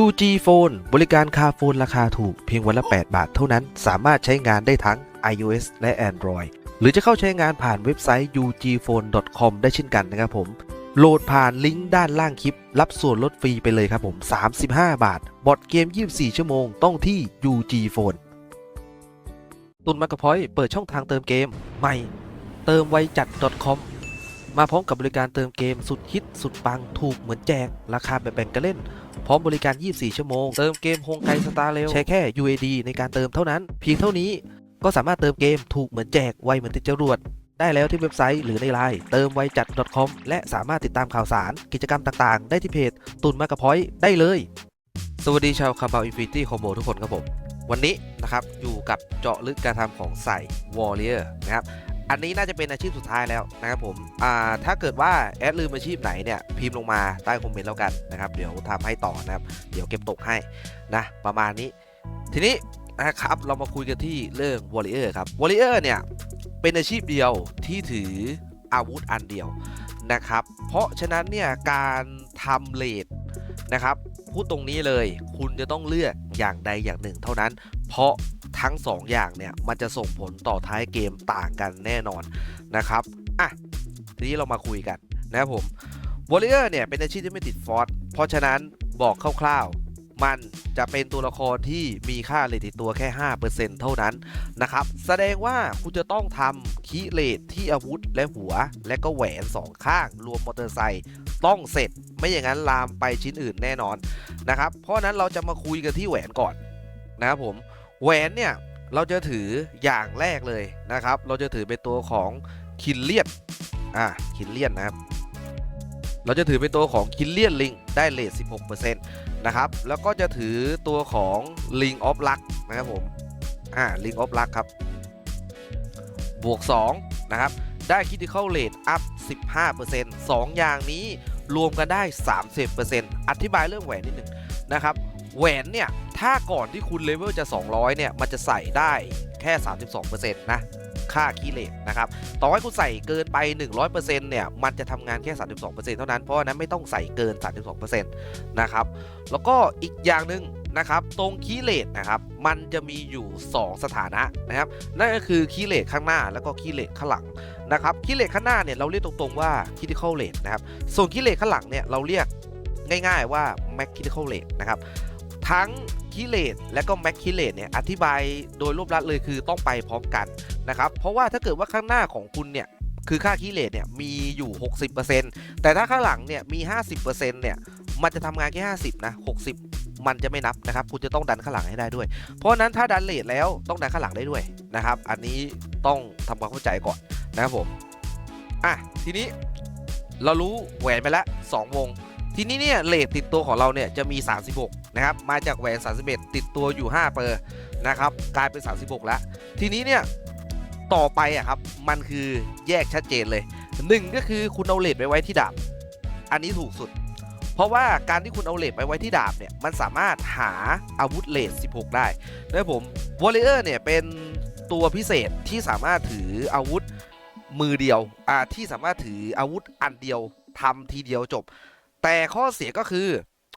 UG Phone บริการคาโฟนราคาถูกเพียงวันละ 8 บาทเท่านั้น สามารถใช้งานได้ทั้ง iOS และ Android หรือจะเข้าใช้งานผ่านเว็บไซต์ ugphone.com ได้เช่นกันนะครับผม โหลดผ่านลิงก์ด้านล่างคลิป รับส่วนลดฟรีไปเลยครับผม 35 บาท บอดเกม 24 ชั่วโมง ต้องที่ UG Phone ตุนมากระพอยเปิดช่องทางเติมเกม ใหม่ เติมไวจัด .com มาพร้อมกับบริการเติมเกมสุดฮิตสุดปังถูกเหมือนแจก ราคาแบบแบ่งกันเล่น พร้อมบริการ 24 ชั่วโมง เติมเกมโฮงไกสตาร์เร็วใช้แค่ UAD ในการเติมเท่านั้น เพียงเท่านี้ก็สามารถเติมเกมถูกเหมือนแจกไวเหมือนติดจรวดได้แล้วที่เว็บไซต์หรือในไลน์เติมไวจัด .com และสามารถติดตามข่าวสาร กิจกรรมต่างๆ ได้ที่เพจตุนมากระพอยได้เลย สวัสดีชาวคาบาวอินฟินิตี้คอมโบทุกคนครับผม วันนี้นะครับอยู่กับเจาะลึกการทำของใส่วอลเลอร์นะครับ อันนี้น่าจะเป็นอาชีพสุดท้ายแล้วนะครับผมอ่าถ้าเกิดว่าแอดลืมอาชีพไหนเนี่ยพิมพ์ลงมาใต้คอมเมนต์แล้วกันนะครับเดี๋ยวทำให้ต่อนะครับเดี๋ยวเก็บตกให้นะประมาณนี้ ทีนี้นะครับเรามาคุยกันที่เรื่องวอลเลอร์ครับวอลเลอร์เนี่ยเป็นอาชีพเดียวที่ถืออาวุธอันเดียวนะครับ เพราะฉะนั้นเนี่ยการทำเลดนะครับพูดตรงนี้เลยคุณจะต้องเลือกอย่างใดอย่างหนึ่งเท่านั้น เพราะ ทั้ง 2 อย่างเนี่ยมันจะส่งผลต่อท้ายเกมต่างกันแน่นอนนะครับอะทีนี้เรามาคุยกันนะครับผมวอลเลอร์เนี่ยเป็นอาชีพที่ไม่ติดฟอสเพราะฉะนั้นบอกคร่าวๆ มันจะเป็นตัวละครที่มีค่าเลทติดตัวแค่ 5%เท่านั้นนะครับ แสดงว่าคุณจะต้องทำคีเลทที่อาวุธและหัว และก็แหวน2ข้าง รวมมอเตอร์ไซค์ต้องเสร็จไม่อย่างนั้นลามไปชิ้นอื่นแน่นอนนะครับ เพราะนั้นเราจะมาคุยกันที่แหวนก่อนนะครับผม แหวนเนี่ยเราจะถืออย่างแรกเลยนะครับ เราจะถือเป็นตัวของคินเลียนอ่าคินเลียนนะครับ เราจะถือเป็นตัวของคินเลียนลิงได้เลท16%นะครับ แล้วก็จะถือตัวของลิงออฟลักนะครับผม อ่าลิงออฟลักครับ บวก 2 นะครับ ได้คิติคอลเลทอัพ 15% 2 อย่างนี้รวมกันได้ 30%อธิบายเรื่องแหวนนิดหนึ่งนะครับ แหวนเนี่ย ถ้าก่อนที่คุณเลเวลจะ 200 เนี่ย มันจะใส่ได้แค่ 32%นะค่าคีเลตนะครับ ต่อให้คุณใส่เกินไป 100%เนี่ย มันจะทำงานแค่ 32%เท่านั้น เพราะนั้นไม่ต้องใส่เกิน 32%นะครับ แล้วก็อีกอย่างหนึ่งนะครับ ตรงคีเลตนะครับ มันจะมีอยู่ 2 สถานะนะครับ นั่นก็คือคีเลตข้างหน้าแล้วก็คีเลตข้างหลังนะครับคีเลตข้างหน้าเนี่ยเราเรียกตรงๆว่า critical rate นะครับ ส่วนคีเลตข้างหลังเนี่ยเราเรียกง่ายๆว่า max critical rate นะครับ ทั้งคิเลตและก็แม็กคิเลตเนี่ยอธิบายโดยรวบลัดเลยคือต้องไปพร้อมกันนะครับเพราะว่าถ้าเกิดว่าข้างหน้าของคุณเนี่ยคือค่าคิเลตเนี่ยมีอยู่ 60%แต่ถ้าข้างหลังเนี่ยมี 50%เนี่ยมันจะทำงานแค่ 50 นะ 60 มันจะไม่นับนะครับ คุณจะต้องดันข้างหลังให้ได้ด้วย เพราะฉะนั้นถ้าดันเลทแล้วต้องดันข้างหลังได้ด้วยนะครับ อันนี้ต้องทำความเข้าใจก่อนนะครับผม อะ ทีนี้เรารู้แหวนไปแล้ว 2 วง ทีนี้เนี่ยเลทติดตัวของเราเนี่ยจะมี 36 นะครับ มาจากแหวน 31 ติดตัวอยู่ 5 เปอร์นะครับ กลายเป็น 36 แล้ว ทีนี้เนี่ยต่อไปอะครับ มันคือแยกชัดเจนเลย 1 ก็คือคุณเอาเลทไปไว้ที่ดาบ อันนี้ถูกสุด เพราะว่าการที่คุณเอาเลทไปไว้ที่ดาบเนี่ย มันสามารถหาอาวุธเลท16 ได้นะผมวอลเลเยอร์เนี่ยเป็นตัวพิเศษที่สามารถถืออาวุธมือเดียวอ่าที่สามารถถืออาวุธอันเดียวทำทีเดียวจบ แต่ข้อเสียก็คือ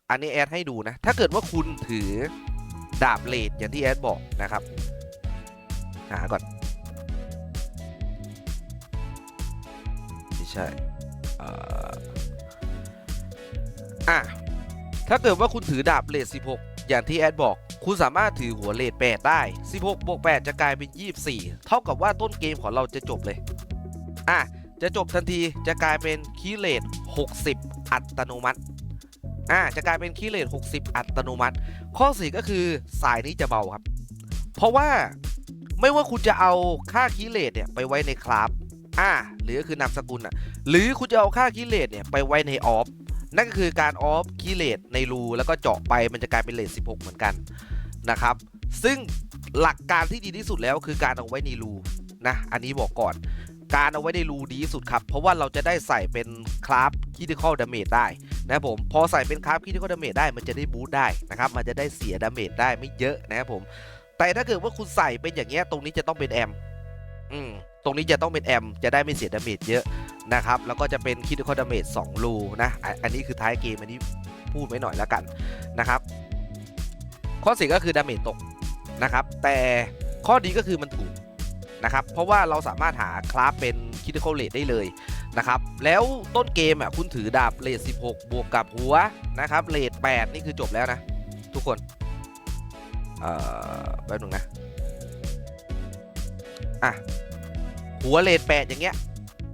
อันนี้แอดให้ดูนะ ถ้าเกิดว่าคุณถือดาบเลดอย่างที่แอดบอกนะครับ หาก่อน ไม่ใช่เอ่ออะถ้าเกิดว่าคุณถือดาบเลด16 อย่างที่แอดบอก คุณสามารถถือหัวเลด8ได้ 16บวก8จะกลายเป็น 24 เท่ากับว่าต้นเกมของเราจะจบเลย อะ จะจบทันทีจะกลายเป็นคีเลต60 อัตโนมัติอ่าจะกลายเป็นคีเลต60 อัตโนมัติ ข้อสีก็คือสายนี้จะเบาครับ เพราะว่าไม่ว่าคุณจะเอาค่าคีเลตเนี่ยไปไว้ในคลาสอ่าหรือก็คือนามสกุลอะหรือคุณจะเอาค่าคีเลตเนี่ยไปไว้ในออฟนั่นก็คือการออฟคีเลตในรูแล้วก็เจาะไปมันจะกลายเป็นเลท16 เหมือนกันนะครับ ซึ่งหลักการที่ดีที่สุดแล้วคือการเอาไว้ในรูนะอันนี้บอกก่อน การเอาไว้ในรูดีสุดครับ เพราะว่าเราจะได้ใส่เป็นคราฟคิติคอลดาเมจได้นะครับผมพอใส่เป็นคราฟคิติคอลดาเมจได้มันจะได้บูตได้นะครับมันจะได้เสียดาเมจได้ไม่เยอะนะครับผมแต่ถ้าเกิดว่าคุณใส่เป็นอย่างเงี้ยตรงนี้จะต้องเป็นแอมอืมตรงนี้จะต้องเป็นแอมจะได้ไม่เสียดาเมจเยอะนะครับแล้วก็จะเป็นคิติคอลดาเมจ2รูนะอะอันนี้คือท้ายเกมอันนี้พูดไว้หน่อยแล้วกันนะครับข้อเสียก็คือดาเมจตกนะครับแต่ข้อดีก็คือมันถูก นะครับ เพราะว่าเราสามารถหาคลาสเป็นคิด i ค a l เล e ได้เลยนะครับ แล้วต้นเกมอะคุณถือดาบเลท16 บวกกับหัวนะครับเลท8นี่คือจบแล้วนะ ทุกคน เอ่อแป๊บนึงนะ อะ หัวเลท8อย่างเงี้ย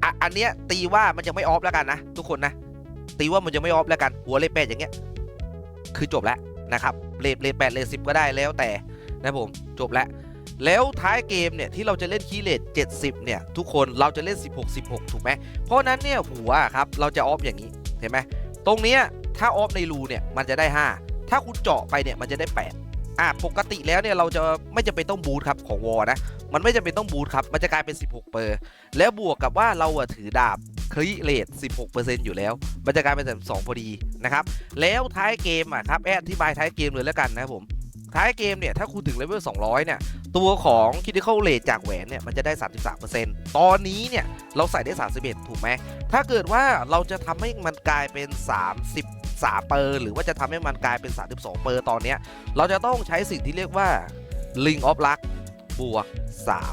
อะอันเนี้ยตีว่ามันจะไม่ออฟแล้วกันนะ ทุกคนนะ ตีว่ามันจะไม่ออฟแล้วกัน หัวเลท8อย่างเงี้ย คือจบแล้วนะครับเลทเลท8เลท10 ก็ได้แล้วแต่นะผมจบแล้ว แล้วท้ายเกมเนี่ยที่เราจะเล่นคีย์เลท70 เนี่ย ทุกคนเราจะเล่น 16 16 ถูกไหมเพราะนั้นเนี่ยหัวครับเราจะออฟอย่างนี้เห็นไหมตรงเนี้ยถ้าออฟในรูเนี่ยมันจะได้ 5 ถ้าคุณเจาะไปเนี่ยมันจะได้ 8อะปกติแล้วเนี่ยเราจะไม่จำเป็นต้องบูทครับของวอนะมันไม่จำเป็นต้องบูทครับมันจะกลายเป็น 16 เปอร์แล้วบวกกับว่าเราอะถือดาบคริเลท16%อยู่แล้วมันจะกลายเป็น32พอดีนะครับ แล้วท้ายเกมอะครับแอดอธิบายท้ายเกมเลยแล้วกันนะผม ท้ายเกมเนี่ย ถ้าคุณถึงเลเวล200 เนี่ย ตัวของ Critical Rate จากแหวนเนี่ยมันจะได้ 33%ตอนนี้เนี่ยเราใส่ได้ 31 ถูกไหม ถ้าเกิดว่าเราจะทำให้มันกลายเป็น 33เปอร์หรือว่าจะทำให้มันกลายเป็น 32เปอร์ตอนเนี้ยเราจะต้องใช้สิ่งที่เรียกว่า Ring of Luck บวก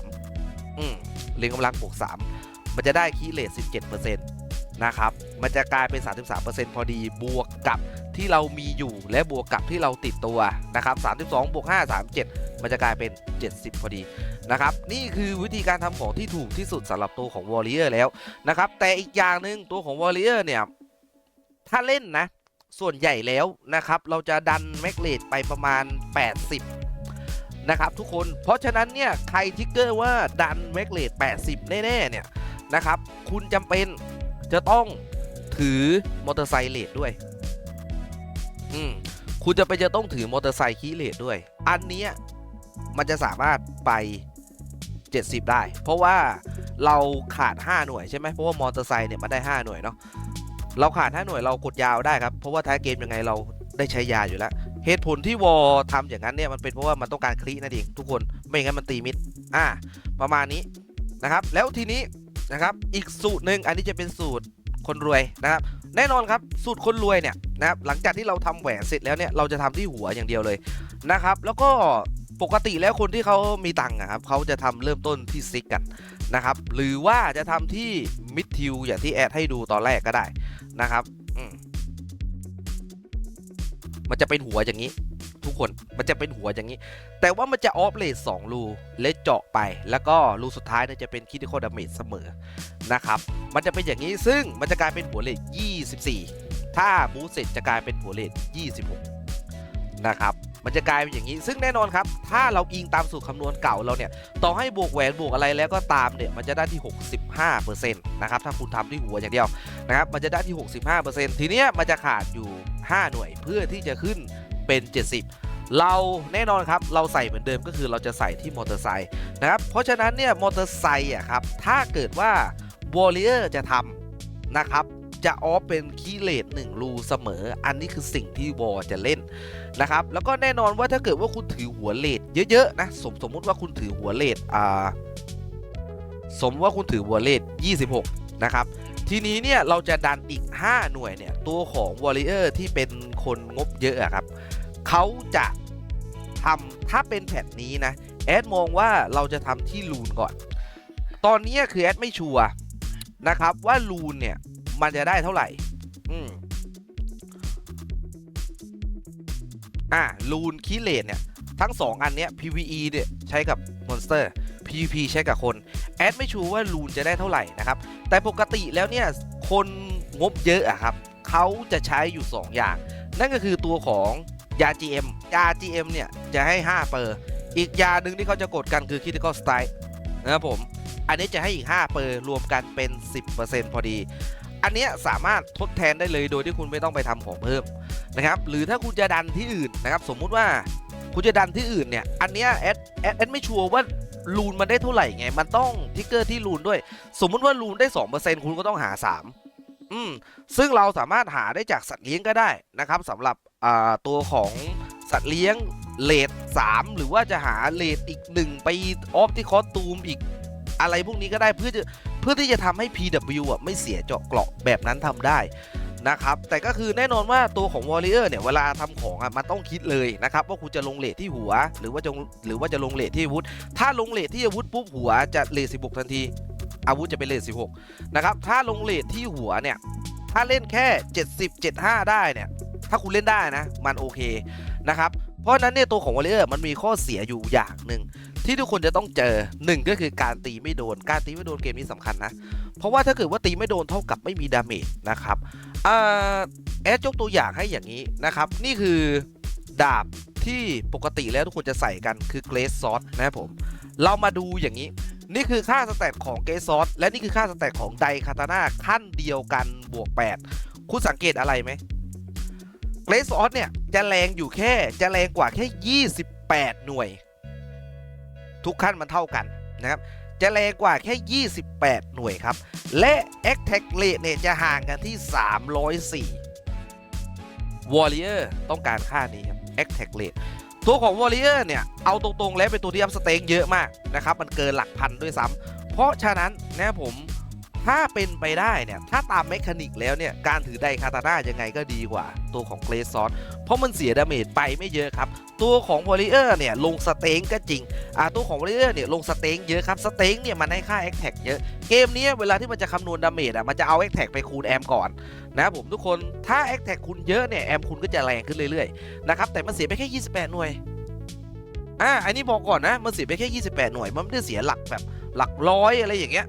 3อืม Ring of Luck บวก3มันจะได้คีเลท17% นะครับ มันจะกลายเป็น 33%พอดีบวกกับที่เรามีอยู่และบวกกับที่เราติดตัวนะครับ 32บวก5 37 มันจะกลายเป็น 70 พอดีนะครับ นี่คือวิธีการทำของที่ถูกที่สุดสำหรับตัวของ Warrior แล้วนะครับ แต่อีกอย่างหนึ่งตัวของ Warrior เนี่ย ถ้าเล่นนะ ส่วนใหญ่แล้วนะครับ เราจะดันแม็กเลดไปประมาณ 80นะครับทุกคนเพราะฉะนั้นเนี่ยใครทิกเกอร์ว่าดันแม็กเลด80 แน่ ๆ เนี่ยนะครับ คุณจำเป็น จะต้องถือมอเตอร์ไซค์เลดด้วย อืมคุณจะไปจะต้องถือมอเตอร์ไซค์คีเลดด้วย อันเนี้ยมันจะสามารถไป 70 ได้ เพราะว่าเราขาด 5 หน่วยใช่ไหมเพราะว่ามอเตอร์ไซค์เนี่ยมันได้ 5 หน่วยเนาะเราขาด 5 หน่วยเรากดยาวได้ครับ เพราะว่าท้ายเกมยังไงเราได้ใช้ยาอยู่แล้ว เหตุผลที่วอลทำอย่างนั้นเนี่ยมันเป็นเพราะว่ามันต้องการคลีนั่นเองทุกคนไม่งั้นมันตีมิดอ่า ประมาณนี้นะครับ แล้วทีนี้ นะครับ อีกสูตรหนึ่งอันนี้จะเป็นสูตรคนรวยนะครับ แน่นอนครับสูตรคนรวยเนี่ยนะครับหลังจากที่เราทำแหวนเสร็จแล้วเนี่ยเราจะทำที่หัวอย่างเดียวเลยนะครับ แล้วก็ปกติแล้วคนที่เขามีตังค์อะครับเขาจะทำเริ่มต้นที่ซิกกันนะครับ หรือว่าจะทำที่มิดทิวอย่างที่แอดให้ดูตอนแรกก็ได้นะครับมันจะเป็นหัวอย่างนี้ ทุกคน มันจะเป็นหัวอย่างนี้ แต่ว่ามันจะออฟเลทสองรูและเจาะไป แล้วก็รูสุดท้ายเนี่ยจะเป็นคิด i ค a l ดาเมจเสมอนะครับ มันจะเป็นอย่างนี้ซึ่งมันจะกลายเป็นหัวเลท24 ถ้าบูสเสร็จจะกลายเป็นหัวเลท26 นะครับมันจะกลายเป็นอย่างนี้ ซึ่งแน่นอนครับ ถ้าเราอิงตามสูตรคำนวณเก่าเราเนี่ย ต่อให้บวกแหวนบวกอะไรแล้วก็ตามเนี่ย มันจะได้ที่ 65%นะครับ ถ้าคุณทำที่หัวอย่างเดียวนะครับ มันจะได้ที่ 65%ทีเนี้ยมันจะขาดอยู่ 5 หน่วยเพื่อที่จะขึ้น เป็น 70 เราแน่นอนครับเราใส่เหมือนเดิมก็คือเราจะใส่ที่มอเตอร์ไซค์นะครับเพราะฉะนั้นเนี่ยมอเตอร์ไซค์อะครับถ้าเกิดว่าวอลเลอร์จะทำนะครับจะออฟเป็นคีเลทหนึ่งรูเสมอ อันนี้คือสิ่งที่วอลจะเล่นนะครับ แล้วก็แน่นอนว่าถ้าเกิดว่าคุณถือหัวเลทเยอะๆนะสมสมมติว่าคุณถือหัวเลทอ่าสมว่าคุณถือหัวเลท26 นะครับ ทีนี้เนี่ยเราจะดันอีก 5 หน่วยเนี่ยตัวของวอลเลอร์ที่เป็นคนงบเยอะอะครับ เขาจะทำถ้าเป็นแผ่นนี้นะแอดมองว่าเราจะทำที่ลูนก่อน ตอนนี้คือแอดไม่ชัวร์นะครับว่าลูนเนี่ยมันจะได้เท่าไหร่ อืมอะลูนคีเลนเนี่ยทั้ง 2 อันเนี้ย PVE เนี่ยใช้กับมอนสเตอร์ PVP ใช้กับคน แอดไม่ชัวร์ว่าลูนจะได้เท่าไหร่นะครับ แต่ปกติแล้วเนี่ยคนงบเยอะอะครับเขาจะใช้อยู่ 2 อย่าง นั่นก็คือตัวของ ยา GM ยา GM เนี่ยจะให้ 5 เปอร์ อีกยาหนึ่งที่เขาจะกดกันคือ Critical Strike นะครับผม อันนี้จะให้อีก 5 เปอร์ รวมกันเป็น 10%พอดี อันนี้สามารถทดแทนได้เลยโดยที่คุณไม่ต้องไปทำของเพิ่มนะครับ หรือถ้าคุณจะดันที่อื่นนะครับ สมมุติว่าคุณจะดันที่อื่นเนี่ย อันนี้แอดแอดแอดไม่ชัวร์ว่าลูนมันได้เท่าไหร่ไง มันต้องทิกเกอร์ที่ลูนด้วย สมมุติว่าลูนได้ 2%คุณก็ต้องหา 3อืมซึ่งเราสามารถหาได้จากสัตว์เลี้ยงก็ได้นะครับสำหรับ ตัวของสัตว์เลี้ยงเลท3หรือว่าจะหาเลทอีก 1 ไปออฟที่คอสตูมอีกอะไรพวกนี้ก็ได้เพื่อจะเพื่อที่จะทำให้ PW อะไม่เสียเจาะเกราะแบบนั้นทำได้นะครับ แต่ก็คือแน่นอนว่าตัวของ Warrior เนี่ย เวลาทำของอะมันต้องคิดเลยนะครับ ว่าคุณจะลงเลทที่หัว หรือว่าจะหรือว่าจะลงเลทที่อาวุธ ถ้าลงเลทที่อาวุธปุ๊บหัวจะเลท16ทันที อาวุธจะเป็นเลท16นะครับถ้าลงเลทที่หัวเนี่ยถ้าเล่นแค่ 70 75 ได้เนี่ย ถ้าคุณเล่นได้นะ มันโอเคนะครับ เพราะนั้นเนี่ยตัวของ Warrior มันมีข้อเสียอยู่อย่างหนึ่งที่ทุกคนจะต้องเจอหนึ่งก็คือการตีไม่โดน การตีไม่โดนเกมนี้สำคัญนะ เพราะว่าถ้าเกิดว่าตีไม่โดนเท่ากับไม่มีดาเมจนะครับแอดยกตัวอย่างให้อย่างนี้นะครับ นี่คือดาบที่ปกติแล้วทุกคนจะใส่กันคือเกรสซอสนะครับผม เรามาดูอย่างนี้ นี่คือค่าสแตทของเกรสซอสและนี่คือค่าสแตทของไดคาตาน่าขั้นเดียวกันบวก 8 คุณสังเกตอะไรไหม เกรสซอสเนี่ย จะแรงอยู่แค่จะแรงกว่าแค่ 28 หน่วย ทุกขั้นมันเท่ากันนะครับ จะแรงกว่าแค่ 28 หน่วยครับ และ a t t a c k Rate เนี่ยจะห่างกันที่ 304 Warrior ต้องการค่านี้ครับ a t t a c k Rate ตัวของ Warrior เนี่ย เอาตรงๆ แล้วเป็นตัวที่อัพสเต็งเยอะมากนะครับ มันเกินหลักพันด้วยซ้ำเพราะฉะนั้นนะผม ถ้าเป็นไปได้เนี่ย ถ้าตามเมคานิกแล้วเนี่ย การถือไดคาตาน่ายังไงก็ดีกว่า ตัวของเกรซอสเพราะมันเสียดาเมจไปไม่เยอะครับ ตัวของ Warrior เนี่ยลงสเต็งก็จริงอ่าตัวของ Warrior เนี่ยลงสเต็งเยอะครับ สเต็งเนี่ยมันให้ค่า a อ t a c เยอะ เกมนี้เวลาที่มันจะคำนวณดาเมจอะมันจะเอา a อ t a c ไปคูณแอมก่อนนะครับผมทุกคนถ้า a อ t a c คุณเยอะเนี่ยแอมคุณก็จะแรงขึ้นเรื่อยๆนะครับแต่มันเสียไปแค่ 28 หน่วยอ่าอันนี้บอกก่อนนะมันเสียไปแค่ 28 หน่วยมันไม่ได้เสียหลักแบบหลักร้อยอะไรอย่างเงี้ย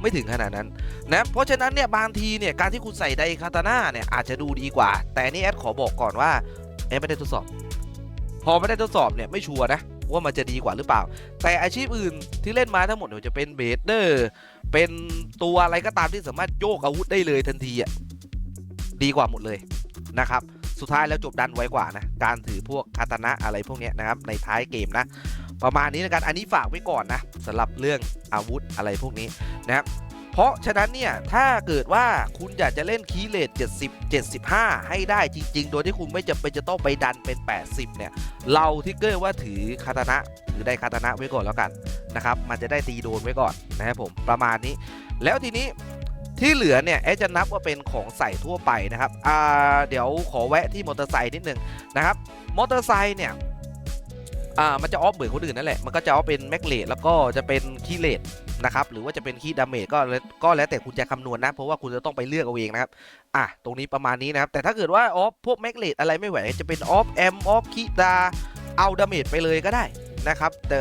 ไม่ถึงขนาดนั้นนะเพราะฉะนั้นเนี่ยบางทีเนี่ยการที่คุณใส่ไดคาตาน่าเนี่ยอาจจะดูดีกว่า แต่นี่แอดขอบอกก่อนว่าแอดไม่ได้ทดสอบ พอไม่ได้ทดสอบเนี่ยไม่ชัวร์นะว่ามันจะดีกว่าหรือเปล่า แต่อาชีพอื่นที่เล่นมาทั้งหมดเนี่ยจะเป็นเบสเดอร์เป็นตัวอะไรก็ตามที่สามารถโยกอาวุธได้เลยทันทีอะดีกว่าหมดเลยนะครับ สุดท้ายแล้วจบดันไว้กว่านะ การถือพวกคาตานะอะไรพวกนี้นะครับในท้ายเกมนะ ประมาณนี้แล้วกันอันนี้ฝากไว้ก่อนนะสำหรับเรื่องอาวุธอะไรพวกนี้นะครับเพราะฉะนั้นเนี่ยถ้าเกิดว่าคุณอยากจะเล่นคีเลท70 75 ให้ได้จริง ๆ โดยที่คุณไม่จำเป็นจะต้องไปดันเป็น 80 เนี่ย เราทิกเกอร์ว่าถือคาตานะถือได้คาตานะไว้ก่อนแล้วกันนะครับมันจะได้ตีโดนไว้ก่อนนะครับผมประมาณนี้ แล้วทีนี้ที่เหลือเนี่ยแอดจะนับว่าเป็นของใส่ทั่วไปนะครับอ่าเดี๋ยวขอแวะที่มอเตอร์ไซค์นิดนึงนะครับมอเตอร์ไซค์เนี่ย อ่ามันจะออฟเหมือนคนอื่นนั่นแหละมันก็จะออฟเป็นแม็กเลตแล้วก็จะเป็นคีเลทนะครับหรือว่าจะเป็นคีดาเมจก็แล้วก็แล้วแต่คุณจะคำนวณนะ เพราะว่าคุณจะต้องไปเลือกเอาเองนะครับอะตรงนี้ประมาณนี้นะครับ แต่ถ้าเกิดว่าออฟพวกแม็กเลตอะไรไม่ไหวจะเป็นออฟแอมออฟคีดาเอาดาเมจไปเลยก็ได้นะครับแต่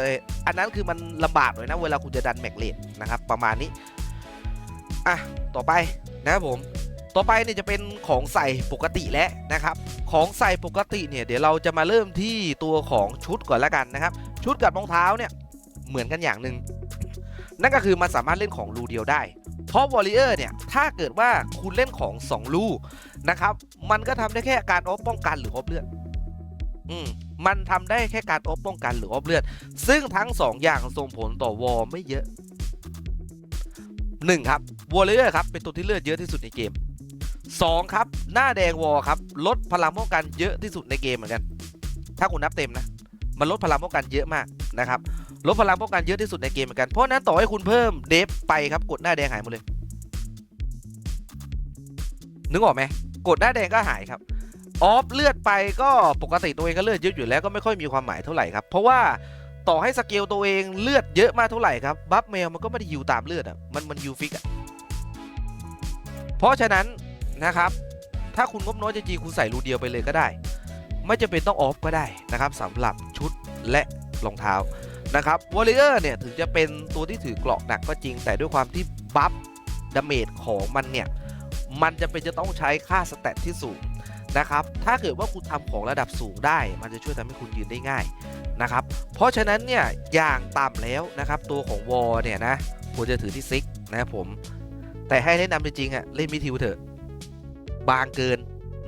อันนั้นคือมันลำบากหน่อยนะเวลาคุณจะดันแม็กเลตนะครับประมาณนี้อะต่อไปนะครับผม ต่อไปเนี่ยจะเป็นของใส่ปกติแล้วนะครับ ของใส่ปกติเนี่ยเดี๋ยวเราจะมาเริ่มที่ตัวของชุดก่อนละกันนะครับ ชุดกับรองเท้าเนี่ยเหมือนกันอย่างหนึ่งนั่นก็คือมันสามารถเล่นของรูเดียวได้ เพราะวอลเลเยอร์เนี่ยถ้าเกิดว่าคุณเล่นของ2รูนะครับ มันก็ทำได้แค่การออฟป้องกันหรือออฟเลือดอืมมันทำได้แค่การออฟป้องกันหรือออฟเลือด ซึ่งทั้ง 2 อย่างส่งผลต่อวอลไม่เยอะ 1. ครับวอลเลเยอร์ครับเป็นตัวที่เลือดเยอะที่สุดในเกม 2 ครับ หน้าแดงวอครับ ลดพลังป้องกันเยอะที่สุดในเกมเหมือนกัน ถ้าคุณนับเต็มนะ มันลดพลังป้องกันเยอะมากนะครับ ลดพลังป้องกันเยอะที่สุดในเกมเหมือนกัน เพราะนั้นต่อให้คุณเพิ่มเดฟไปครับ กดหน้าแดงหายหมดเลย นึกออกไหม กดหน้าแดงก็หายครับ ออฟเลือดไปก็ปกติตัวเองก็เลือดเยอะอยู่แล้วก็ไม่ค่อยมีความหมายเท่าไหร่ครับ เพราะว่าต่อให้สเกลตัวเองเลือดเยอะมากเท่าไหร่ครับบัฟเมลมันก็ไม่ได้ยูตามเลือดอะ มันมันยูฟิกอะ เพราะฉะนั้น นะครับ ถ้าคุณงบน้อยจริงๆคุณใส่รูเดียวไปเลยก็ได้ ไม่จำเป็นต้องออฟก็ได้นะครับสำหรับชุดและรองเท้านะครับวอลเลอร์เนี่ยถึงจะเป็นตัวที่ถือเกราะหนักก็จริง แต่ด้วยความที่บัฟดาเมจของมันเนี่ย มันจะเป็นจะต้องใช้ค่าสแตทที่สูงนะครับ ถ้าเกิดว่าคุณทำของระดับสูงได้ มันจะช่วยทำให้คุณยืนได้ง่ายนะครับ เพราะฉะนั้นเนี่ยอย่างต่ำแล้วนะครับ ตัวของวอลเนี่ยนะควรจะถือที่ซิกนะครับผม แต่ให้แนะนำจริงๆอะเล่นมิทิวเถอะ บางเกิน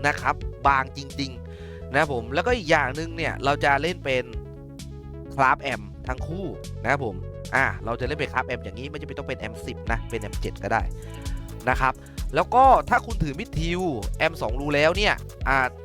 นะครับ บางจริง ๆ นะผมแล้วก็อีกอย่างหนึ่งเนี่ยเราจะเล่นเป็นคราฟแอมทั้งคู่นะครับผมอ่าเราจะเล่นเป็นคราฟแอมอย่างนี้ไม่จำเป็นต้องเป็นแอมสิบนะเป็นแอมเก็ได้ นะครับ แล้วก็ถ้าคุณถือมิดทิวแอม2รูแล้วเนี่ย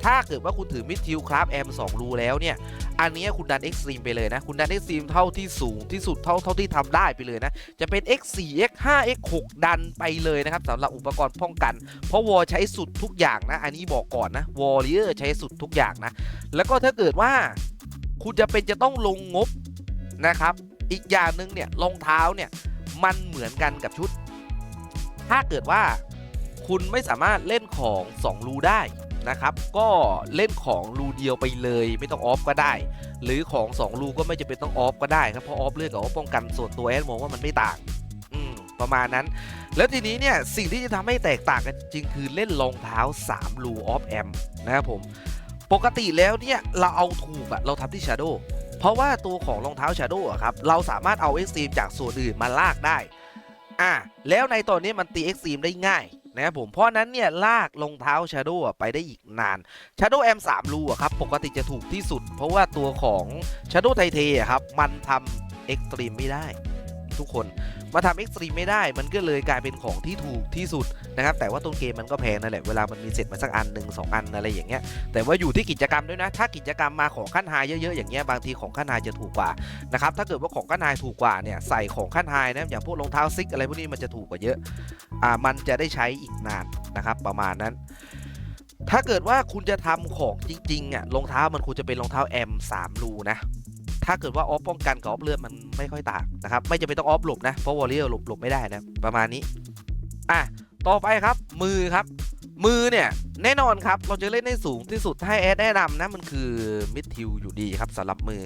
ถ้าเกิดว่าคุณถือมิดทิวครับแอม2รูแล้วเนี่ย อันนี้คุณดัน X ซีมไปเลยนะ คุณดัน X ซีมเท่าที่สูงที่สุดเท่าเท่าที่ทำได้ไปเลยนะ จะเป็น X 4 X 5 X 6 ดันไปเลยนะครับสำหรับอุปกรณ์ป้องกัน เพราะวอใช้สุดทุกอย่างนะ อันนี้บอกก่อนนะวอริเออร์ใช้สุดทุกอย่างนะ แล้วก็ถ้าเกิดว่าคุณจะเป็นจะต้องลงงบนะครับ อีกอย่างหนึ่งเนี่ยรองเท้าเนี่ยมันเหมือนกันกับชุด ถ้าเกิดว่าคุณไม่สามารถเล่นของ 2 รูได้นะครับ ก็เล่นของรูเดียวไปเลยไม่ต้องออฟก็ได้ หรือของ 2 รูก็ไม่จำเป็นต้องออฟก็ได้ครับเพราะออฟเลือกกับออฟป้องกันส่วนตัวแอดมองว่ามันไม่ต่างประมาณนั้น แล้วทีนี้เนี่ยสิ่งที่จะทำให้แตกต่างกันจริงคือเล่นรองเท้า 3 รูออฟแอมนะครับผมปกติแล้วเนี่ยเราเอาถูกอะเราทำที่ Shadow เพราะว่าตัวของรองเท้า Shadow อะครับเราสามารถเอา Extreme จากส่วนอื่นมาลากได้ อะแล้วในตอนนี้มันตี Extreme ได้ง่ายนะครับผมเพราะนั้นเนี่ยลากลงเท้าชาร์ดูไปได้อีกนาน Shadow M 3รูอะครับปกติจะถูกที่สุด เพราะว่าตัวของชาร์ดูไทเทครับมันทำเอ็กซ์ตรีมไม่ได้ ทุกคน มาทำ Extreme ไม่ได้ มันก็เลยกลายเป็นของที่ถูกที่สุดนะครับแต่ว่าต้นเกมมันก็แพงนั่นแหละเวลามันมีเสร็จมาสักอันหนึ่งสองอันอะไรอย่างเงี้ยแต่ว่าอยู่ที่กิจกรรมด้วยนะ ถ้ากิจกรรมมาของขั้นไฮเยอะๆอย่างเงี้ยบางทีของขั้นไฮจะถูกกว่านะครับถ้าเกิดว่าของขั้นไฮถูกกว่าเนี่ยใส่ของขั้นไฮนะอย่างพวกรองเท้าซิกอะไรพวกนี้มันจะถูกกว่าเยอะอ่ามันจะได้ใช้อีกนานนะครับประมาณนั้นถ้าเกิดว่าคุณจะทำของจริงๆอะรองเท้ามันควรจะเป็นรองเท้าแอม3รูนะ ถ้าเกิดว่าออฟป้องกันกับออฟเลือดมันไม่ค่อยต่างนะครับ ไม่จำเป็นต้องออฟหลบนะ เพราะวอลเลย์หลบหลบไม่ได้นะ ประมาณนี้ อะ ต่อไปครับ มือครับ มือเนี่ย แน่นอนครับ เราจะเล่นได้สูงที่สุดให้แอดแนะนำนะ มันคือมิดทิวอยู่ดีครับสำหรับมือ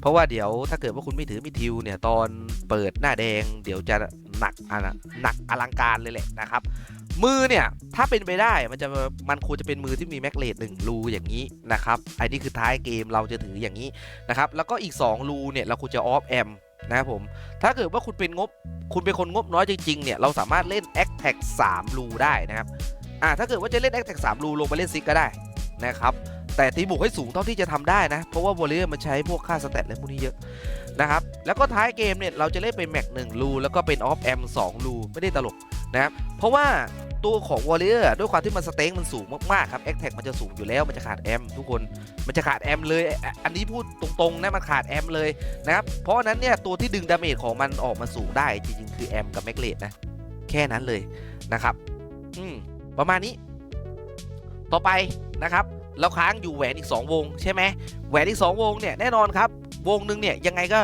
เพราะว่าเดี๋ยวถ้าเกิดว่าคุณไม่ถือมิดทิวเนี่ย ตอนเปิดหน้าแดง เดี๋ยวจะหนักอะนะหนักอลังการเลยแหละนะครับ มือเนี่ย ถ้าเป็นไปได้มันจะมันควรจะเป็นมือที่มีแม็กเลตหนึ่งรูอย่างนี้นะครับไอ้นี่คือท้ายเกมเราจะถืออย่างนี้นะครับแล้วก็อีก2รูเนี่ยเราควรจะออฟแอมนะครับผม ถ้าเกิดว่าคุณเป็นงบ คุณเป็นคนงบน้อยจริงๆ เนี่ย เราสามารถเล่น a c t a c 3รูได้นะครับ อ่า ถ้าเกิดว่าจะเล่น a c t a c 3รูลงไปเล่นซิกก็ได้นะครับ แต่ตีบุกให้สูงเท่าที่จะทำได้นะ เพราะว่าบอลเลอร์มันใช้พวกค่าสเตตและพวกนี้เยอะนะครับ แล้วก็ท้ายเกมเนี่ย เราจะเล่นเป็นแม็กหนึ่งรูแล้วก็เป็นออฟแอมสองรูไม่ได้ตลกนะครับ เพราะว่า ตัวของวอลเลอร์ด้วยความที่มันสเต็งมันสูงมากๆครับแอคแท็กมันจะสูงอยู่แล้วมันจะขาดแอมทุกคนมันจะขาดแอมเลยอันนี้พูดตรงๆนะมันขาดแอมเลยนะครับเพราะฉะนั้นเนี่ยตัวที่ดึงดาเมจของมันออกมาสูงได้จริงๆคือแอมกับแม็กเลดนะแค่นั้นเลยนะครับอืมประมาณนี้ ต่อไปนะครับเราค้างอยู่แหวนอีก 2 วงใช่ไหมแหวนอีก 2 วงเนี่ยแน่นอนครับวงหนึ่งเนี่ยยังไงก็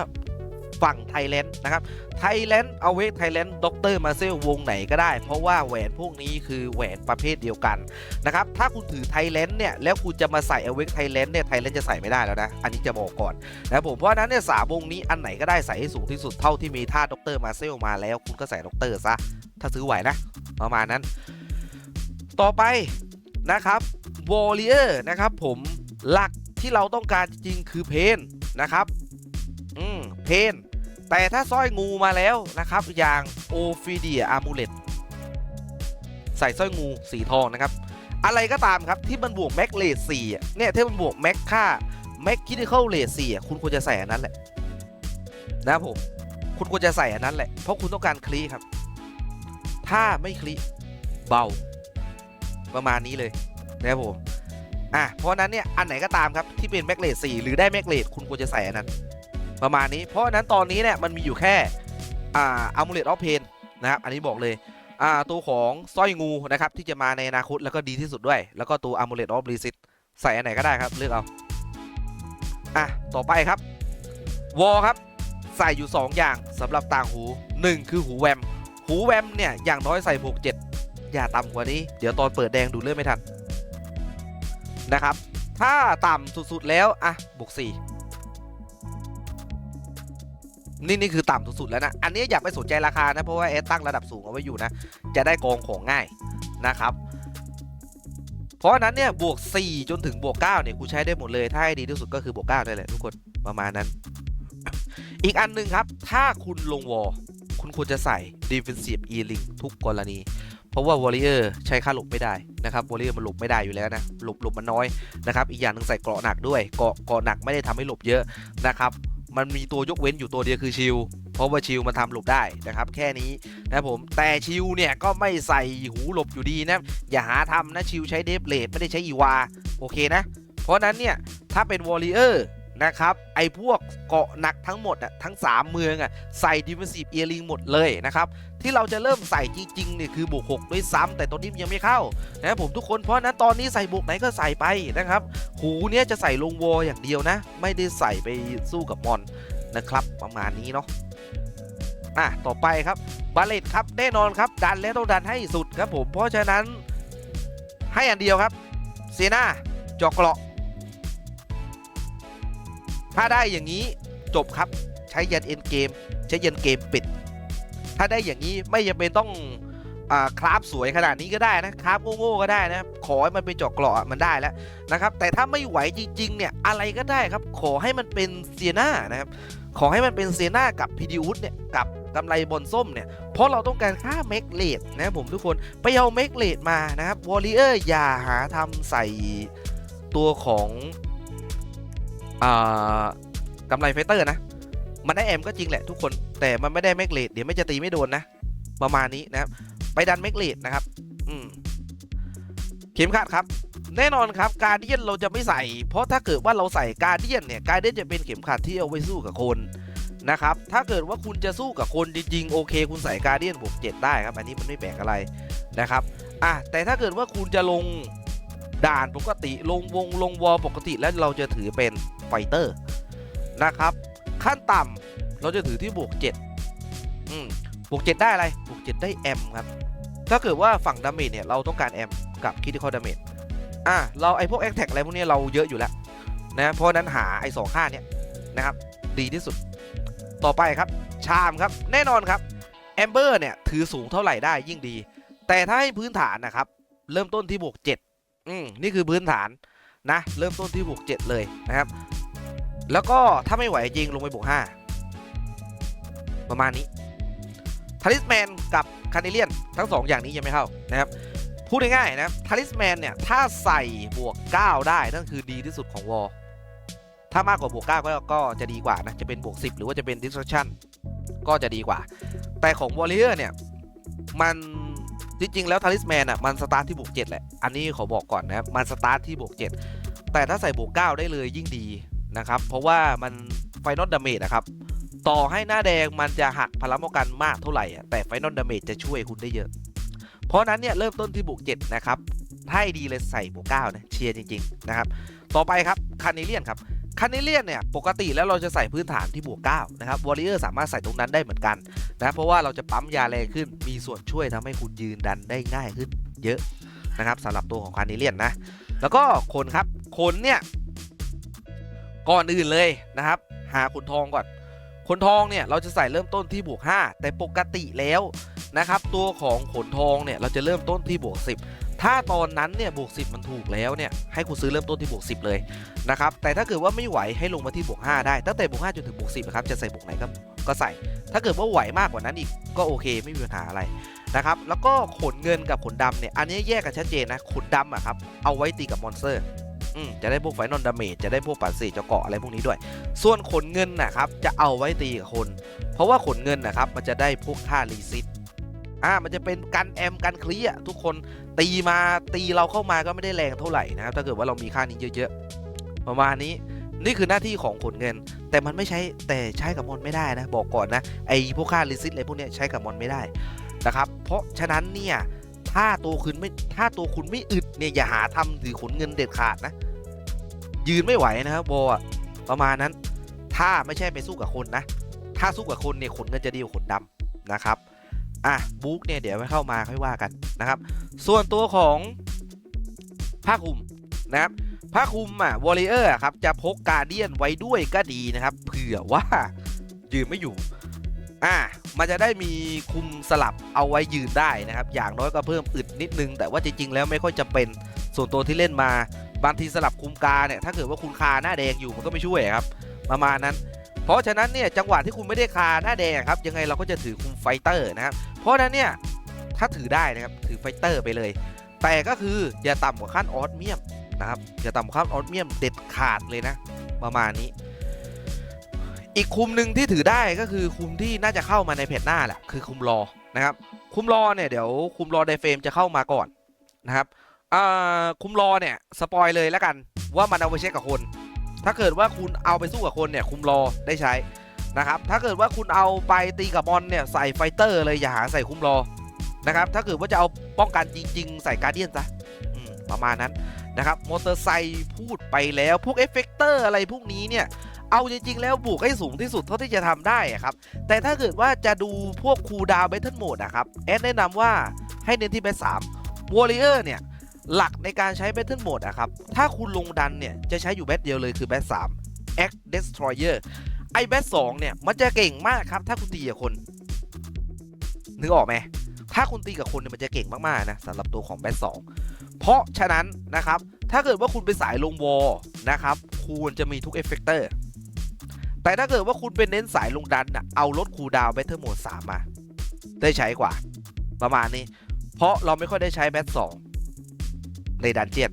ฝั่งไทยแลนด์นะครับไทยแลนด์เอาเวทไทยแลนด์ด็อกเตอร์มาเซลวงไหนก็ได้ เพราะว่าแหวนพวกนี้คือแหวนประเภทเดียวกันนะครับถ้าคุณถือไทยแลนด์เนี่ยแล้วคุณจะมาใส่เอาเวทไทยแลนด์เนี่ยไทยแลนด์จะใส่ไม่ได้แล้วนะอันนี้จะบอกก่อนนะผมเพราะฉะนั้นเนี่ยสามวงนี้อันไหนก็ได้ใส่ให้สูงที่สุดเท่าที่มีท่าด็อกเตอร์มาเซลมาแล้ว คุณก็ใส่ด็อกเตอร์ซะถ้าซื้อไหวนะประมาณนั้น ต่อไปนะครับวอลเลอร์นะครับผมหลักที่เราต้องการจริงคือเพนนะครับ อืม เพน แต่ถ้าสร้อยงูมาแล้วนะครับ อย่างโอฟิเดียอามูเลตใส่สร้อยงูสีทองนะครับ อะไรก็ตามครับที่มันบวกแม็กเลสสี่เนี่ยถ้ามันบวกแม็กค่าแม็กคิดเข้าเลสสี่คุณควรจะใส่อันนั้นแหละนะครับผมคุณควรจะใส่อันนั้นแหละ เพราะคุณต้องการคลีครับ ถ้าไม่คลีเบา ประมาณนี้เลยนะครับผมอะเพราะนั้นเนี่ยอันไหนก็ตามครับที่เป็นแม็กเลส4หรือได้แม็กเลสคุณควรจะใส่อันนั้น ประมาณนี้ เพราะฉะนั้นตอนนี้เนี่ยมันมีอยู่แค่อ่าอัมูเลตออฟเพนนะครับอันนี้บอกเลยอ่าตัวของสร้อยงูนะครับที่จะมาในอนาคตแล้วก็ดีที่สุดด้วย แล้วก็ตัวอัมูเลตออฟรีซิตใส่อันไหนก็ได้ครับเลือกเอาอะต่อไปครับวอลครับใส่อยู่ 2 อย่างสำหรับต่างหู 1 คือหูแวม หูแวมเนี่ยอย่างน้อยใส่บวก7อย่าต่ำกว่านี้ เดี๋ยวตอนเปิดแดงดูเลื่อนไม่ทันนะครับ ถ้าต่ำสุดๆแล้ว อะบวก4 นี่นี่คือต่ำสุดๆแล้วนะ อันนี้อยากไปสนใจราคานะ เพราะว่าเอสตั้งระดับสูงเอาไว้อยู่นะ จะได้กองของง่ายนะครับ เพราะฉะนั้นเนี่ยบวก 4 จนถึงบวก 9 เนี่ยกูใช้ได้หมดเลย ถ้าให้ดีที่สุดก็คือบวก 9 ได้แหละทุกคนประมาณนั้น อีกอันหนึ่งครับ ถ้าคุณลงวอลคุณควรจะใส่ defensive e-ring ทุกกรณี เพราะว่าวอลเลอร์ใช้ค่าหลบไม่ได้นะครับวอลเลอร์มันหลบไม่ได้อยู่แล้วนะ หลบหลบมันน้อยนะครับ อีกอย่างหนึ่งใส่เกราะหนักด้วย เกราะเกราะหนักไม่ได้ทำให้หลบเยอะนะครับ มันมีตัวยกเว้นอยู่ตัวเดียวคือชิลเพราะว่าชิลมันทำหลบได้นะครับแค่นี้นะผมแต่ชิลเนี่ยก็ไม่ใส่หูหลบอยู่ดีนะอย่าหาทำนะชิลใช้เดฟเลดไม่ได้ใช้อีวาโอเคนะ เพราะฉะนั้นเนี่ยถ้าเป็นวอริเออร์ นะครับ ไอ้พวกเกาะหนักทั้งหมดอะทั้ง 3 เมืองอะใส่ดิฟ e นซีฟเอียริงหมดเลยนะครับ ที่เราจะเริ่มใส่จริงๆเนี่ยคือบวก 6 ด้วยซ้ำแต่ตัวนี้ยังไม่เข้านะผมทุกคนเพราะนั้นตอนนี้ใส่บวกไหนก็ใส่ไปนะครับ หูเนี้ยจะใส่ลงวอลอย่างเดียวนะ ไม่ได้ใส่ไปสู้กับมอนนะครับ ประมาณนี้เนาะอะต่อไปครับบาเลตครับแน่นอนครับ ดันแล้วต้องดันให้สุดครับผมเพราะฉะนั้นให้อันเดียวครับเซนาจอกเกราะ ถ้าได้อย่างนี้จบครับใช้ยันเอ็นเกมใช้ยันเกมปิด ถ้าได้อย่างนี้ไม่จำเป็นต้องอคราฟสวยขนาดนี้ก็ได้นะคราฟโง่ๆก็ได้นะ ขอให้มันเป็นจาะเกราะมันได้แล้วนะครับ แต่ถ้าไม่ไหวจริงๆเนี่ยอะไรก็ได้ครับ ขอให้มันเป็นเซียนานะครับ ขอให้มันเป็นเซียนากับพีดิอุสเนี่ยกับกำไรบอลส้มเนี่ย เพราะเราต้องการค่าเมกเลดนะผมทุกคน ไปเอาเมกเลดมานะครับวอลเลเยอร์อย่าหาทำใส่ตัวของ กำไรไฟเตอร์นะ มันได้แอมก็จริงแหละทุกคน แต่มันไม่ได้เมกเลดเดี๋ยวไม่จะตีไม่โดนนะ ประมาณนี้นะครับ ไปดันเมกเลดนะครับ อืมเข็มขัดครับ แน่นอนครับ การเดียนเราจะไม่ใส่ เพราะถ้าเกิดว่าเราใส่การเดียนเนี่ย การเดียนจะเป็นเข็มขัดที่เอาไว้สู้กับคนนะครับ ถ้าเกิดว่าคุณจะสู้กับคนจริงๆโอเค คุณใส่การเดียนบวกเจ็ดได้ครับ อันนี้มันไม่แปลกอะไรนะครับ อะแต่ถ้าเกิดว่าคุณจะลง ด่านปกติลงวงลงวอลปกติแล้วเราจะถือเป็นไฟเตอร์นะครับ ขั้นต่ำเราจะถือที่บวก7อืมบวก7ได้อะไรบวก7ได้แอมครับ ถ้าเกิดว่าฝั่งดาเมจเนี่ยเราต้องการแอมกับคิด i คอดาเมจอะเราไอพวกแอคแท็กอะไรพวกนี้เราเยอะอยู่แล้วนะเพราะนั้นหาไอสองค่าเนี้ยนะครับ ดีที่สุด ต่อไปครับ ชามครับ แน่นอนครับแอมเบอร์เนี่ยถือสูงเท่าไหร่ได้ยิ่งดี แต่ถ้าให้พื้นฐานนะครับ เริ่มต้นที่บวก7 อืมนี่คือพื้นฐานนะ เริ่มต้นที่บวก7เลยนะครับ แล้วก็ถ้าไม่ไหวจริงลงไปบวก5ประมาณนี้ทาริสแมนกับคานิเลียนทั้ง 2 อย่างนี้ยังไม่เข้านะครับ พูดง่ายๆนะทาริสแมนเนี่ย ถ้าใส่บวก 9 ได้นั่นคือดีที่สุดของวอลถ้ามากกว่าบวก 9 ก็ก็จะดีกว่านะ จะเป็นบวก 10 หรือว่าจะเป็น destruction ก็จะดีกว่า แต่ของวอลเลอร์เนี่ย มัน จริงๆแล้วทาริสแมนอะมันสตาร์ทที่บวก7แหละ อันนี้ขอบอกก่อนนะครับมันสตาร์ทที่บวก7แต่ถ้าใส่บวก9ได้เลยยิ่งดีนะครับ เพราะว่ามันไฟนอลดาเมจนะครับ ต่อให้หน้าแดงมันจะหักพลังป้องกันมากเท่าไหร่อะแต่ไฟนอลดาเมจจะช่วยคุณได้เยอะ เพราะฉะนั้นเนี่ยเริ่มต้นที่บวก7นะครับให้ดีเลยใส่บวก9นะเชียร์จริงๆนะครับ ต่อไปครับคานิเลียนครับ คานิเลียนเนี่ยปกติแล้วเราจะใส่พื้นฐานที่บวก9นะครับวอริเออร์สามารถใส่ตรงนั้นได้เหมือนกันนะเพราะว่าเราจะปั๊มยาแรงขึ้นมีส่วนช่วยทำให้คุณยืนดันได้ง่ายขึ้นเยอะนะครับสำหรับตัวของคานิเลียนนะ แล้วก็ขนครับขนเนี่ยก่อนอื่นเลยนะครับ หาขนทองก่อนขนทองเนี่ยเราจะใส่เริ่มต้นที่บวก 5 แต่ปกติแล้วนะครับตัวของขนทองเนี่ยเราจะเริ่มต้นที่บวก 10 ถ้าตอนนั้นเนี่ยบวก10 มันถูกแล้วเนี่ยให้คุณซื้อเริ่มต้นที่บวก10 เลยนะครับแต่ถ้าเกิดว่าไม่ไหวให้ลงมาที่บวก5ได้ตั้งแต่บวก5จนถึงบวก10นะครับจะใส่บวกไหนก็ก็ใส่ ถ้าเกิดว่าไหวมากกว่านั้นอีกก็โอเคไม่มีปัญหาอะไรนะครับแล้วก็ขนเงินกับขนดำเนี่ยอันนี้แยกกันชัดเจนนะขนดำอะครับเอาไว้ตีกับมอนสเตอร์อืมจะได้พวกไฟนอลดาเมจจะได้พวกปัดเศษเจาะเกาะอะไรพวกนี้ด้วย ส่วนขนเงินนะครับจะเอาไว้ตีกับคน เพราะว่าขนเงินนะครับมันจะได้พวกค่ารีซิต อ่ามันจะเป็นกันแอมกันเคลียร์ทุกคนตีมาตีเราเข้ามาก็ไม่ได้แรงเท่าไหร่นะครับถ้าเกิดว่าเรามีค่านี้เยอะๆประมาณนี้นี่คือหน้าที่ของขนเงิน แต่มันไม่ใช้แต่ใช้กับมอนไม่ได้นะบอกก่อนนะไอพวกค่ารีซิตอะไรพวกนี้ใช้กับมอนไม่ได้นะครับเพราะฉะนั้นเนี่ยถ้าตัวคุณไม่ถ้าตัวคุณไม่อึดเนี่ยอย่าหาทำถือขนเงินเด็ดขาดนะ ยืนไม่ไหวนะครับโบอประมาณนั้น ถ้าไม่ใช่ไปสู้กับคนนะ ถ้าสู้กับคนเนี่ยขนเงินจะดีกว่าขนดำนะครับ อะบุ๊กเนี่ยเดี๋ยวไม่เข้ามาค่อยว่ากันนะครับ ส่วนตัวของผ้าคลุมนะครับผ้าคลุมอะวอลเลเยอร์ครับจะพกการเดียนไว้ด้วยก็ดีนะครับ เผื่อว่ายืนไม่อยู่อะมันจะได้มีคุมสลับเอาไว้ยืนได้นะครับ อย่างน้อยก็เพิ่มอึดนิดนึง แต่ว่าจริงๆแล้วไม่ค่อยจะเป็นส่วนตัวที่เล่นมาบางทีสลับคุมกาเนี่ยถ้าเกิดว่าคุณคาหน้าแดงอยู่มันก็ไม่ช่วยครับ ประมาณนั้น เพราะฉะนั้นเนี่ยจังหวะที่คุณไม่ได้คาหน้าแดงครับยังไงเราก็จะถือคุมไฟเตอร์นะครับ ราะนั้นเนี่ยถ้าถือได้นะครับถือไฟเตอร์ไปเลย แต่ก็คืออย่าต่ำกว่าขั้นออสเมียมนะครับอย่าต่ำกว่าขั้นออสเมียมเด็ดขาดเลยนะ ประมาณนี้ อีกคุมหนึ่งที่ถือได้ก็คือคุมที่น่าจะเข้ามาในเพจหน้าแหละคือคุมรอนะครับ คุมรอเนี่ยเดี๋ยวคุมรอไดเฟรมจะเข้ามาก่อนนะครับอ่าคุมรอเนี่ยสปอยเลยแล้วกันว่ามันเอาไปเช็คกับคน ถ้าเกิดว่าคุณเอาไปสู้กับคนเนี่ยคุมรอได้ใช้ นะครับถ้าเกิดว่าคุณเอาไปตีกับบอลเนี่ยใส่ไฟเตอร์เลยอย่าหาใส่คุ้มรอนะครับถ้าเกิดว่าจะเอาป้องกันจริง ๆ ใส่การเดียนซะประมาณนั้นนะครับมอเตอร์ไซค์พูดไปแล้วพวกเอฟเฟกเตอร์อะไรพวกนี้เนี่ยเอาจริง ๆ แล้วบวกให้สูงที่สุดเท่าที่จะทำได้ครับ แต่ถ้าเกิดว่าจะดูพวกคูดาวเบทเทิลโหมดอะครับแอดแนะนำว่าให้เน้นที่เบทสามวอริเออร์เนี่ย หลักในการใช้เบทเทิลโหมดอะครับ ถ้าคุณลงดันเนี่ย จะใช้อยู่เบทเดียวเลยคือเบทสามแอคเดสทรอยเออร์ ไอเบทสองเนี่ย มันจะเก่งมากครับ ถ้าคุณตีกับคน นึกออกไหม ถ้าคุณตีกับคนเนี่ยมันจะเก่งมากๆนะสำหรับตัวของแบทสองเพราะฉะนั้นนะครับ ถ้าเกิดว่าคุณเป็นสายลงวอลนะครับควรจะมีทุกเอฟเฟกเตอร์แต่ถ้าเกิดว่าคุณเป็นเน้นสายลงดันนะเอาลดคูลดาวแบทเทิลโหมด3มมา ได้ใช้กว่า ประมาณนี้ เพราะเราไม่ค่อยได้ใช้แบทสองในดันเจียน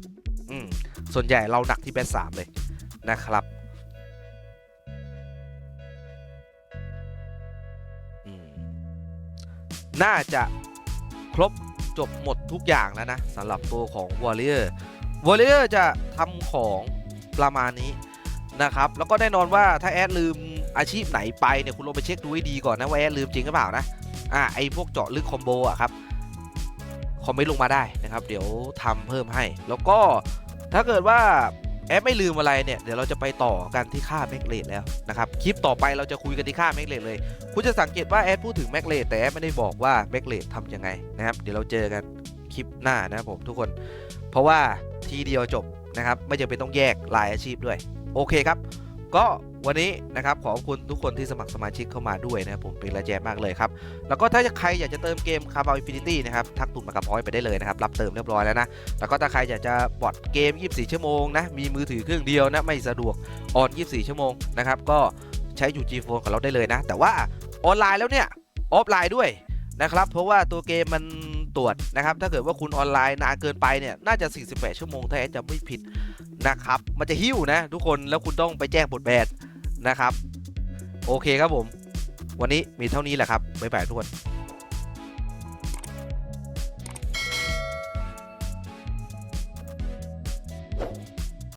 อืมส่วนใหญ่เราหนักที่แบทสามเลยนะครับ น่าจะครบจบหมดทุกอย่างแล้วนะสำหรับตัวของ Warrior Warrior จะทำของประมาณนี้นะครับ แล้วก็แน่นอนว่าถ้าแอดลืมอาชีพไหนไปเนี่ยคุณลองไปเช็คดูให้ดีก่อนนะว่าแอดลืมจริงหรือเปล่านะอ่าไอพวกเจาะลึกคอมโบอะครับคอมเมนต์ลงมาได้นะครับ เดี๋ยวทำเพิ่มให้ แล้วก็ถ้าเกิดว่า แอปไม่ลืมอะไรเนี่ยเดี๋ยวเราจะไปต่อกันที่ค่าแม็กเลดแล้วนะครับคลิปต่อไปเราจะคุยกันที่ค่าแม็กเลดเลย คุณจะสังเกตว่าแอดพูดถึงแม็กเลดแต่แอปไม่ได้บอกว่าแม็กเลดทำยังไงนะครับเดี๋ยวเราเจอกันคลิปหน้านะครับผมทุกคน เพราะว่าทีเดียวจบนะครับไม่จำเป็นต้องแยกรายอาชีพด้วย โอเคครับ ก็ วันนี้นะครับขอบคุณทุกคนที่สมัครสมาชิกเข้ามาด้วยนะครับผมเป็นระแจมากเลยครับ แล้วก็ถ้าใครอยากจะเติมเกมคาร์บอนอินฟินิตี้นะครับทักตุนมากับพอยไปได้เลยนะครับรับเติมเรียบร้อยแล้วนะ แล้วก็ถ้าใครอยากจะบอดเกม 24 ชั่วโมงนะมีมือถือเครื่องเดียวนะไม่สะดวกออน 24 ชั่วโมงนะครับก็ใช้อยู่ G Phone ของเราได้เลยนะ แต่ว่าออนไลน์แล้วเนี่ยออฟไลน์ด้วยนะครับเพราะว่าตัวเกมมันตรวจนะครับถ้าเกิดว่าคุณออนไลน์นานเกินไปเนี่ยน่าจะ 48 ชั่วโมงถ้าแอดจะไม่ผิดนะครับ มันจะหิ้วนะทุกคนแล้วคุณต้องไปแจ้งบทแบน นะครับ โอเคครับผม วันนี้มีเท่านี้แหละครับบ๊ายบายทุกคน